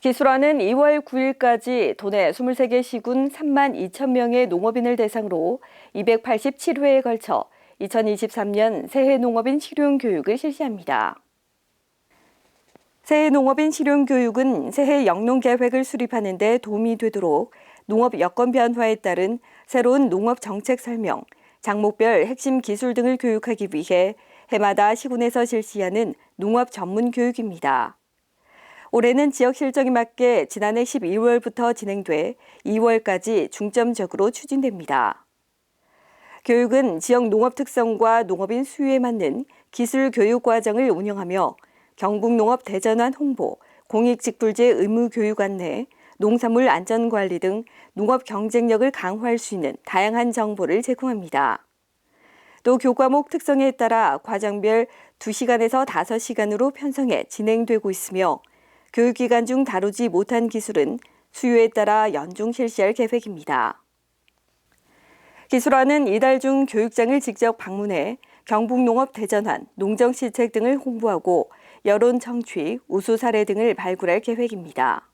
기술화는 2월 9일까지 도내 23개 시군 3만 2천 명의 농업인을 대상으로 287회에 걸쳐 2023년 새해 농업인 실용 교육을 실시합니다. 새해 농업인 실용 교육은 새해 영농 계획을 수립하는 데 도움이 되도록 농업 여건 변화에 따른 새로운 농업 정책 설명, 장목별 핵심 기술 등을 교육하기 위해 해마다 시군에서 실시하는 농업 전문 교육입니다. 올해는 지역 실정에 맞게 지난해 12월부터 진행돼 2월까지 중점적으로 추진됩니다. 교육은 지역 농업 특성과 농업인 수요에 맞는 기술 교육 과정을 운영하며 경북농업 대전환 홍보, 공익직불제 의무 교육 안내, 농산물 안전 관리 등 농업 경쟁력을 강화할 수 있는 다양한 정보를 제공합니다. 또 교과목 특성에 따라 과정별 2시간에서 5시간으로 편성해 진행되고 있으며 교육기간 중 다루지 못한 기술은 수요에 따라 연중 실시할 계획입니다. 기술화는 이달 중 교육장을 직접 방문해 경북농업 대전환, 농정시책 등을 홍보하고 여론 청취, 우수 사례 등을 발굴할 계획입니다.